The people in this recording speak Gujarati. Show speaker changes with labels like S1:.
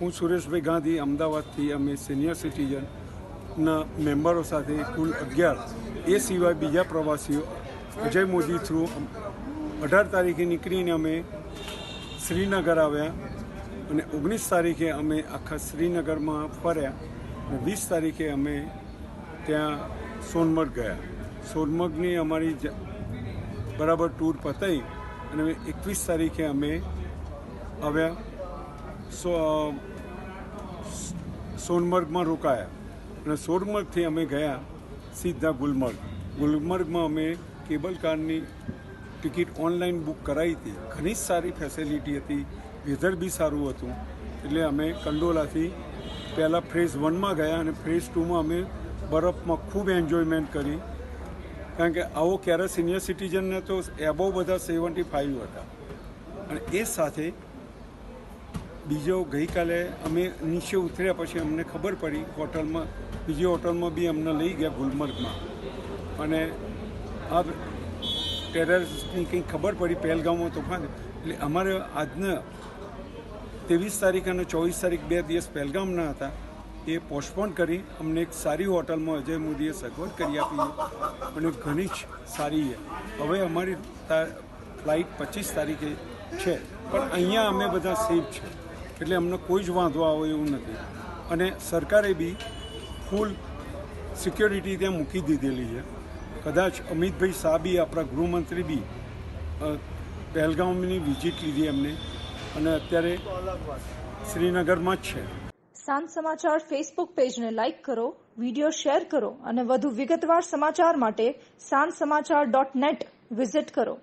S1: હું સુરેશભાઈ ગાંધી, અમદાવાદથી અમે સિનિયર સિટીઝનના મેમ્બરો સાથે કુલ અગિયાર. એ સિવાય બીજા પ્રવાસીઓ, અજય મોદી થ્રુ અઢાર તારીખે નીકળીને અમે શ્રીનગર આવ્યા અને ઓગણીસ તારીખે અમે આખા શ્રીનગરમાં ફર્યા અને વીસ તારીખે અમે ત્યાં સોનમર્ગ ગયા. સોનમર્ગની અમારી બરાબર ટૂર પતાવી અને એકવીસ તારીખે અમે આવ્યા. સો, સોનમર્ગમાં રોકાયા. અને સોનમર્ગથી અમે ગયા સીધા ગુલમર્ગ. ગુલમર્ગમાં અમે કેબલ કારની ટિકિટ ઓનલાઈન બુક કરાવી હતી. ઘણી જ સારી ફેસિલિટી હતી. વેધર બી સારું હતું. એટલે અમે કંડોલાથી પહેલાં ફ્રેઝ વનમાં ગયા અને ફ્રેઝ ટુમાં અમે બરફમાં ખૂબ એન્જોયમેન્ટ કરી. કારણ કે આવો ક્યારે સિનિયર સિટીઝનને તો એબો બધા સેવન્ટી ફાઇવ હતા. અને એ સાથે બીજો ગઈકાલે અમે નીચે ઉતર્યા પછી અમને ખબર પડી, હોટલમાં, બીજી હોટલમાં બી અમને લઈ ગયા ગુલમર્ગમાં. અને આ ટેરરિસ્ટની કંઈ ખબર પડી, પહેલગામમાં તોફાન, એટલે અમારે આજના ત્રેવીસ તારીખ અને ચોવીસ તારીખ બે દિવસ પહેલગામના હતા, એ પોસ્ટપોન કરી અમને એક સારી હોટલમાં અજય મોદીએ સગવડ કરી આપી અને ઘણી જ સારી હવે અમારી ફ્લાઇટ પચીસ તારીખે છે, પણ અહીંયા અમે બધા સેફ છે. એટલે અમને કોઈ જ વાંધો આવે એવું નથી. અને સરકારે બી ફૂલ સિક્યોરિટી ત્યાં મૂકી દીધેલી છે. કદાચ અમિતભાઈ શાહ બી આપણા ગૃહમંત્રી બી પહેલગામની વિઝિટ લીધી એમને. અને અત્યારે શ્રીનગરમાં જ છે.
S2: સાંજ સમાચાર ફેસબુક પેજને લાઇક કરો વિડિયો શેર કરો અને વધુ વિગતવાર સમાચાર માટે સાંજ સમાચાર ડોટ નેટ વિઝિટ કરો.